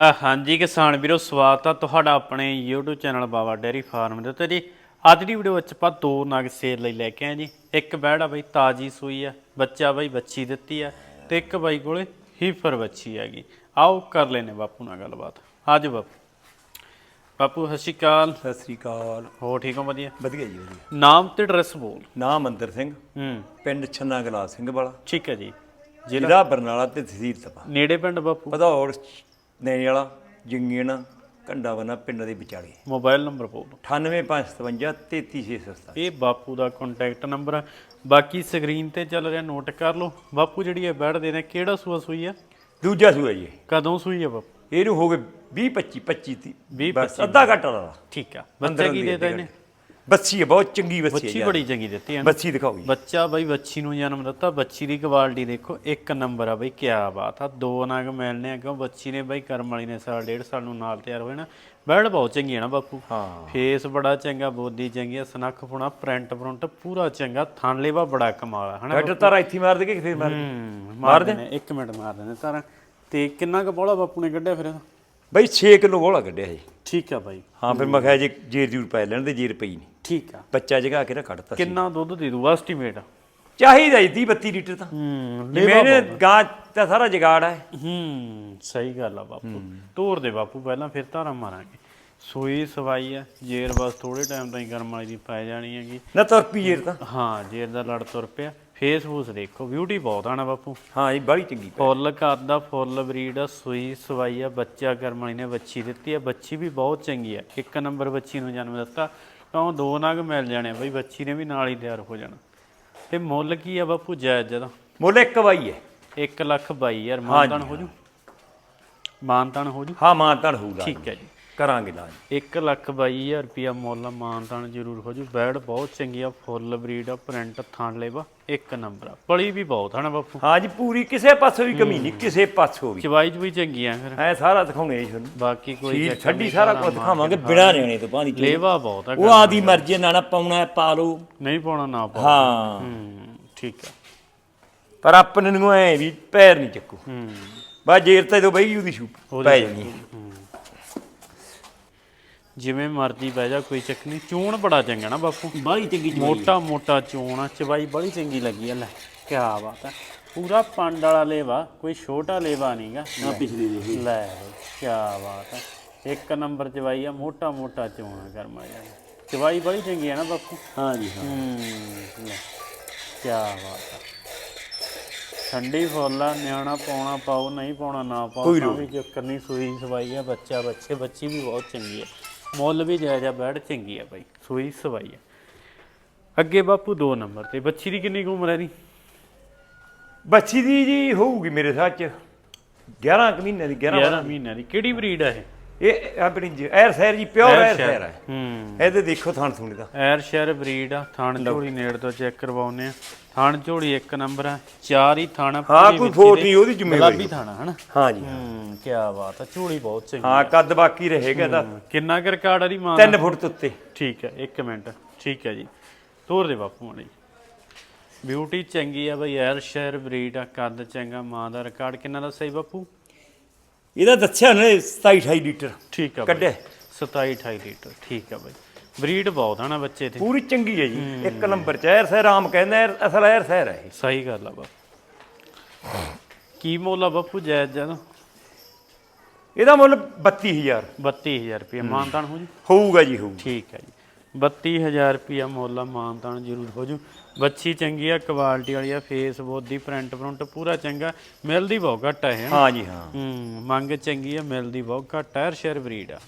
ਹਾਂਜੀ ਕਿਸਾਨ ਵੀਰੋ ਸਵਾਗਤ ਆ ਤੁਹਾਡਾ ਆਪਣੇ YouTube channel Baba dairy farm ਦੇ ਉੱਤੇ ਜੀ। ਅੱਜ ਦੀ ਵੀਡੀਓ ਵਿੱਚ ਆਪਾਂ ਦੋ ਨਗ ਸੇਲ ਲਈ ਲੈ ਕੇ ਆਏ ਜੀ। ਇੱਕ ਬੈੜ ਆ ਬਈ ਤਾਜੀ ਸੂਈ ਆ ਬੱਚਾ ਬਈ ਬੱਚੀ ਦਿੱਤੀ ਆ ਤੇ ਇੱਕ ਬਾਈ ਕੋਲੇ ਹੀਫਰ ਬੱਚੀ ਹੈਗੀ। ਆਓ ਕਰ ਲੈਨੇ ਬਾਪੂ ਨਾਲ ਗੱਲਬਾਤ। ਆਜੋ ਬਾਪੂ। ਬਾਪੂ ਸਤਿ ਸ਼੍ਰੀ ਅਕਾਲ। ਸਤਿ ਸ੍ਰੀ ਅਕਾਲ। ਹੋ ਠੀਕ ਹੋ? ਵਧੀਆ? ਵਧੀਆ ਜੀ ਵਧੀਆ। ਨਾਮ ਤੇ ਐਡਰੈਸ ਬੋਲ। ਨਾਮ ਅੰਦਰ ਸਿੰਘ। ਹੂੰ। ਪਿੰਡ ਛੰਨਾ ਗਲਾ ਸਿੰਘ ਵਾਲਾ। ਠੀਕ ਹੈ ਜੀ। ਜ਼ਿਲ੍ਹਾ ਜ਼ਿਲ੍ਹਾ ਬਰਨਾਲਾ ਤੇ ਤਹਿਸੀਲ ਤਪਾ ਨੇੜੇ ਪਿੰਡ ਬਾਪੂ? ਭਦੌੜ ਨੈਣੀ ਵਾਲਾ ਜੰਗੀਣ ਕੰਡਾਵਨਾ ਪਿੰਡ ਦੇ ਵਿਚਾਲੇ ਮੋਬਾਈਲ ਨੰਬਰ ਬੋਲ 98557 33667 ਇਹ ਬਾਪੂ ਦਾ ਕੰਟੈਕਟ ਨੰਬਰ ਆ। ਬਾਕੀ ਸਕਰੀਨ ਤੇ ਚੱਲ ਰਿਹਾ ਨੋਟ ਕਰ ਲਓ। ਬਾਪੂ ਜਿਹੜੀ ਇਹ ਬੈਠ ਦੇ ਨੇ ਕਿਹੜਾ ਸੂਆ ਸੂਈ ਆ? ਦੂਜਾ ਸੂਆ ਜੀ। ਇਹ। ਕਦੋਂ ਸੂਈ ਆ ਬਾਪੂ? ਇਹਨੂੰ ਹੋ ਗਏ 20 25 25 ਤੀ 20 ਬਸ ਅੱਧਾ ਘੱਟਾ ਦਾ। ਠੀਕ ਆ। ਬੱਚਾ ਕੀ ਦੇਤਾ ਇਹਨੇ? ਬੱਚੀ ਹੈ ਬਹੁਤ ਚੰਗੀ ਬੱਚੀ ਬੱਚੀ ਹੈ ਬੜੀ ਚੰਗੀ ਦਿੱਤੀ ਹੈ ਬੱਚੀ ਦਿਖਾਓ ਜੀ। ਬੱਚਾ ਬਈ ਬੱਚੀ ਨੂੰ ਜਨਮ ਦਿੱਤਾ ਬੱਚੀ ਦੀ ਕੁਆਲਿਟੀ ਦੇਖੋ ਇੱਕ ਨੰਬਰ ਆ ਬਈ ਕਿਆ ਬਾਤ ਆ। ਦੋ ਨਗ ਮਿਲਨੇ ਆ ਕਿਉਂ ਬੱਚੀ ਨੇ ਬਈ ਕਰਮ ਵਾਲੀ ਨੇ ਸਾਲ ਡੇਢ ਸਾਲ ਨੂੰ ਨਾਲ ਤਿਆਰ ਹੋਏ ਨਾ। ਬੈੜ ਬਹੁਤ ਚੰਗੀ ਹੈ ਨਾ ਬਾਪੂ। ਹਾਂ। ਫੇਸ ਬੜਾ ਚੰਗਾ ਬੋਦੀ ਚੰਗੀ ਆ ਸਨੱਖ ਪੁਣਾ ਪ੍ਰਿੰਟ ਪ੍ਰਿੰਟ ਪੂਰਾ ਚੰਗਾ ਥਾਂਲੇਵਾ ਬੜਾ ਕਮਾਲ ਆ ਹਨਾ ਡਾਕਟਰ ਤਾਰਾ ਇੱਥੇ ਮਾਰ ਦੇ ਕਿ ਫੇਰ ਮਾਰ ਦੇ? ਹੂੰ ਮਾਰ ਦੇਣੇ ਇੱਕ ਮਿੰਟ ਮਾਰ ਦੇਣੇ ਤਾਰਾਂ। ਤੇ ਕਿੰਨਾ ਕੁ ਬੋਲਾ ਬਾਪੂ ਨੇ ਕੱਢਿਆ ਫਿਰ? ਬਈ 6 ਕਿਲੋ ਗੋਲਾ ਕੱਢਿਆ ਜੀ ਠੀਕ ਆ ਬਾਈ। ਹਾਂ ਫਿਰ ਮੈਂ ਕਿਹਾ ਜੀ ਜੇਰ ਜੂਰ ਪੈ ਲੈਣ ਦੇ ਜੇਰ ਪਈ ਨਹੀਂ ਠੀਕ ਆ। ਬੱਚਾ ਜਗਾ ਕੇ ਨਾ ਕੱਢਤਾ ਸੀ। ਕਿੰਨਾ ਦੁੱਧ ਦੇ ਦੂ ਐਸਟੀਮੇਟ ਚਾਹੀਦਾ ਜੀ 30 32 ਲੀਟਰ ਤਾਂ। ਹੂੰ ਮੇਰੇ ਗਾਂ ਦਾ ਸਾਰਾ ਜਗਾੜ ਹੈ ਹੂੰ ਸਹੀ ਗੱਲ ਆ ਬਾਪੂ। ਤੋਰ ਦੇ ਬਾਪੂ ਪਹਿਲਾਂ ਫਿਰ ਧਾਰਾ ਮਾਰਾਂਗੇ। ਸੂਈ ਸਵਾਈ ਆ ਜੇਰ ਬਸ ਥੋੜੇ ਟਾਈਮ ਤਾਈਂ ਗਰਮ ਵਾਲੀ ਦੀ ਪੈ ਜਾਣੀ ਹੈਗੀ। ਨਾ ਤੁਰ ਪਈ ਜੇਰ ਤਾਂ। ਹਾਂ ਜੇਰ ਦਾ ਲੜ ਤੁਰ ਪਿਆ। ਫੇਸ ਫੂਸ ਦੇਖੋ ਬਿਊਟੀ ਬਹੁਤ ਆ ਨਾ ਬਾਪੂ। ਹਾਂ ਜੀ ਬੜੀ ਚੰਗੀ ਫੁੱਲ ਕਰਦਾ ਫੁੱਲ ਬਰੀਡ ਆ ਸੂਈ ਸਵਾਈ ਆ ਬੱਚਾ ਕਰਮਣੀ ਨੇ ਬੱਚੀ ਦਿੱਤੀ ਆ। ਬੱਚੀ ਵੀ ਬਹੁਤ ਚੰਗੀ ਆ। ਇੱਕ ਨੰਬਰ ਬੱਚੀ ਨੂੰ ਜਨਮ ਦਿੱਤਾ। ਤਾਂ ਦੋ ਨਗ ਮਿਲ ਜਾਣੇ ਬਈ ਬੱਚੀ ਨੇ ਵੀ ਨਾਲ ਹੀ ਤਿਆਰ ਹੋ ਜਾਣਾ। ਤੇ ਮੁੱਲ ਕੀ ਆ ਬਾਪੂ ਜਾਇਜ਼ ਜਦਾ ਮੁੱਲ ਇੱਕ ਵਾਈ ਹੈ 1 ਲੱਖ 22000 ਮਾਨਤਾਨ ਹੋ ਜੂ? ਮਾਨਤਾਨ ਹੋ ਜੂ? ਹਾਂ ਮਾਂ ਤਣ ਹੋਊਗਾ। ਠੀਕ ਹੈ ਜੀ। ਕਰਾਂਗੇ ਲਾਜ 1 ਲੱਖ 22000 ਰੁਪਿਆ ਮੁੱਲ ਮਾਨਤਾਨ ਜ਼ਰੂਰ ਹੋ ਜੂ ਬੈਡ ਬਹੁਤ ਚੰਗੀ ਆ ਫੁੱਲ ਬਰੀਡ ਆ ਪ੍ਰਿੰਟ ਥਾਣ ਲੇਵਾ ਇੱਕ ਨੰਬਰ ਆ। ਪਲੀ ਵੀ ਬਹੁਤ ਹੈ ਨਾ ਬਾਪੂ। ਹਾਂ ਜੀ ਪੂਰੀ ਕਿਸੇ ਪਾਸੋਂ ਵੀ ਕਮੀ ਨਹੀਂ ਕਿਸੇ ਪਾਸੋਂ ਵੀ। ਚਵਾਈ ਚ ਵੀ ਚੰਗੀ ਆ ਫਿਰ। ਐ ਸਾਰਾ ਦਿਖਾਉਣੇ ਜੀ ਤੁਹਾਨੂੰ। ਬਾਕੀ ਕੋਈ ਚੱਕਰ ਛੱਡੀ ਸਾਰਾ ਕੁਝ ਦਿਖਾਵਾਂਗੇ ਬਿਨਾ ਰਹਿਣੇ ਤੋਂ ਬਾਅਦ ਲੇਵਾ ਬਹੁਤ ਆ ਉਹ ਆਦੀ ਮਰਜ਼ੀ ਨਾਲ ਪਾਉਣਾ ਪਾ ਲਓ। ਨਹੀਂ ਪਾਉਣਾ ਨਾ ਪਾਓ ਹਾਂ। ਠੀਕ ਆ। ਪਰ ਆਪਣੇ ਨੂੰ ਐ ਵੀ ਪੈਰ ਨਹੀਂ ਚੱਕੂ। ਹੂੰ। ਬਾ ਜੇਰ ਤੇ ਤੋਂ ਬਈ ਉਹਦੀ ਸ਼ੂ ਪੈ ਜਾਣੀ ਹੈ। ਜਿਵੇਂ ਮਰਜ਼ੀ ਬਹਿ ਜਾ ਕੋਈ ਚੱਕ ਨਹੀਂ। ਚੂਣ ਬੜਾ ਚੰਗਾ ਨਾ ਬਾਪੂ। ਬੜੀ ਚੰਗੀ ਮੋਟਾ ਮੋਟਾ ਚੂਣ ਆ ਚਵਾਈ ਬੜੀ ਚੰਗੀ ਲੱਗੀ ਆ ਲੈ ਕੀ ਬਾਤ ਆ। ਪੂਰਾ ਪੰਡ ਵਾਲਾ ਲੇਵਾ ਕੋਈ ਛੋਟਾ ਲੇਵਾ ਨਹੀਂਗਾ ਨਾ ਪਿਛਲੀ ਦੇ ਲੈ ਕੀ ਬਾਤ ਆ। ਇੱਕ ਨੰਬਰ ਚਵਾਈ ਆ ਮੋਟਾ ਮੋਟਾ ਚੂਣ ਆ ਕਰਮਾ ਜਾ ਚਵਾਈ ਬੜੀ ਚੰਗੀ ਆ ਨਾ ਬਾਪੂ। ਹਾਂ ਜੀ ਹਾਂ। ਹੂੰ ਲੈ ਕੀ ਬਾਤ ਆ। ਠੰਡੀ ਫੁੱਲਾ ਨਿਆਣਾ ਪਾਉਣਾ ਪਾਓ ਨਹੀਂ ਪਾਉਣਾ ਨਾ ਪਾਓ ਕੋਈ ਤਾਂ ਵੀ ਚੱਕਰ ਨਹੀਂ ਸੂਈ ਸਵਾਈ ਆ ਬੱਚਾ ਬੱਚੇ ਬੱਚੀ ਵੀ ਬਹੁਤ ਚੰਗੀ ਆ। ਮੁੱਲ ਵੀ ਜਾਇਜ਼ ਆ ਬੈੜ ਚੰਗੀ ਆ ਬਾਈ ਸੂਈ ਸਵਾਈ ਆ। ਅੱਗੇ ਬਾਪੂ 2 ਨੰਬਰ ਤੇ ਬੱਚੀ ਦੀ ਕਿੰਨੀ ਕੁ ਉਮਰ ਹੈ ਦੀ ਬੱਚੀ ਦੀ ਜੀ ਹੋਊਗੀ ਮੇਰੇ ਸਾਥ ਚ 11 ਕੁ ਮਹੀਨੇ ਦੀ 11 11 ਮਹੀਨਿਆਂ ਦੀ। ਕਿਹੜੀ ਬਰੀਡ ਆ ਇਹ? ਇਹ ਆਪਣੀ ਜ- ਐਰ ਸੈਰ ਜੀ ਪਿਓਰ ਐਰ ਸੈਰ ਹੈ। ਹੂੰ। ਇਹਦੇ ਦੇਖੋ ਥਾਣ ਥੂਣੀ ਦਾ। ਐਰ ਸ਼ਹਿਰ ਬਰੀਡ ਆ ਥਣ ਝੋੜੀ ਨੇੜ ਤੋਂ ਚੈੱਕ ਕਰਵਾਉਨੇ ਆ। ਥਣ ਝੋੜੀ ਇੱਕ ਨੰਬਰ ਆ ਚਾਰ ਹੀ ਥਾਣਾ ਹਾਂ ਕੋਈ ਫੋਟ ਨਹੀਂ ਉਹਦੀ ਜ਼ਿੰਮੇਵਾਰੀ ਗੁਲਾਬੀ ਥਾਣਾ ਹਨਾ? ਹਾਂ ਜੀ। ਹੂੰ ਕੀ ਬਾਤ ਆ ਝੋੜੀ ਬਹੁਤ ਚੰਗੀ ਹਾਂ ਕੱਦ ਬਾਕੀ ਰਹੇਗਾ ਤਾਂ ਕਿੰਨਾ ਕੁ ਰਿਕਾਰਡ ਆ ਦੀ ਮਾਂ ਦਾ? 3 ਫੁੱਟ ਤੋਂ ਉੱਤੇ। ਠੀਕ ਹੈ 1 ਮਿੰਟ ਠੀਕ ਹੈ ਜੀ। ਤੋਰ ਦੇ ਬਾਪੂ ਮਾੜੀ ਬਿਊਟੀ ਚੰਗੀ ਆ ਬਈ ਐਰ ਸ਼ਹਿਰ ਬਰੀਡ ਆ ਕੱਦ ਚੰਗਾ ਮਾਂ ਦਾ ਰਿਕਾਰਡ। ਕਿੰਨਾ ਦਾ ਸਹੀ ਬਾਪੂ? ਇਹਦਾ ਦੱਸਿਆ ਨੇ 27 28 ਲੀਟਰ। ਠੀਕ ਆ ਬਾਈ। ਕੱਢਿਆ। 27 28 ਲੀਟਰ ਠੀਕ ਆ ਬਾਈ। ਬਰੀਡ ਬਹੁਤ ਆ ਨਾ ਬੱਚੇ ਤੇ। ਪੂਰੀ ਚੰਗੀ ਹੈ ਜੀ। ਇੱਕ ਨੰਬਰ ਚ ਐਰ ਸੈਰ ਆਮ ਕਹਿੰਦੇ ਅਸਲ ਐਰ ਸੈਰ ਹੈ ਇਹ। ਸਹੀ ਗੱਲ ਆ ਬਾਪੂ ਕੀ ਮੁੱਲ ਆ ਬਾਪੂ ਜਾਇਜ਼ ਜਦ ਇਹਦਾ ਮੁੱਲ 32000 32000 ਰੁਪਏ ਮਾਨਤਾਨ ਹੋ ਜੂ? ਹੋਊਗਾ ਜੀ ਹੋਊਗਾ। ਠੀਕ ਹੈ ਜੀ। 32000 ਰੁਪਿਆ ਮੁੱਲ ਆ ਮਾਨਤਾਨ ਜ਼ਰੂਰ ਹੋ ਜੂ। ਬੱਚੀ ਚੰਗੀ ਆ ਕੁਆਲਿਟੀ ਵਾਲੀ ਆ ਫੇਸ ਬੋਦੀ ਪ੍ਰਿੰਟ ਪ੍ਰਿੰਟ ਪੂਰਾ ਚੰਗਾ। ਮਿਲਦੀ ਬਹੁਤ ਘੱਟ ਆ ਹਾਂ ਜੀ ਹਾਂ। ਹੂੰ ਮੰਗ ਚੰਗੀ ਆ ਮਿਲਦੀ ਬਹੁਤ ਘੱਟ ਟਾਇਰ ਸ਼ੇਅਰ ਬਰੀਡ ਆ।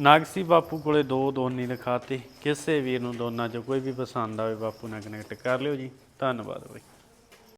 ਨਾਗਸੀ ਬਾਪੂ ਕੋਲੇ ਦੋ ਦੋਨੀ ਲਿਖਾਤੇ। ਕਿਸੇ ਵੀਰ ਨੂੰ ਦੋਨਾਂ ਚੋਂ ਕੋਈ ਵੀ ਪਸੰਦ ਆਵੇ ਬਾਪੂ ਨਾਲ ਕਨੈਕਟ ਕਰ ਲਿਓ ਜੀ। ਧੰਨਵਾਦ ਬਾਈ।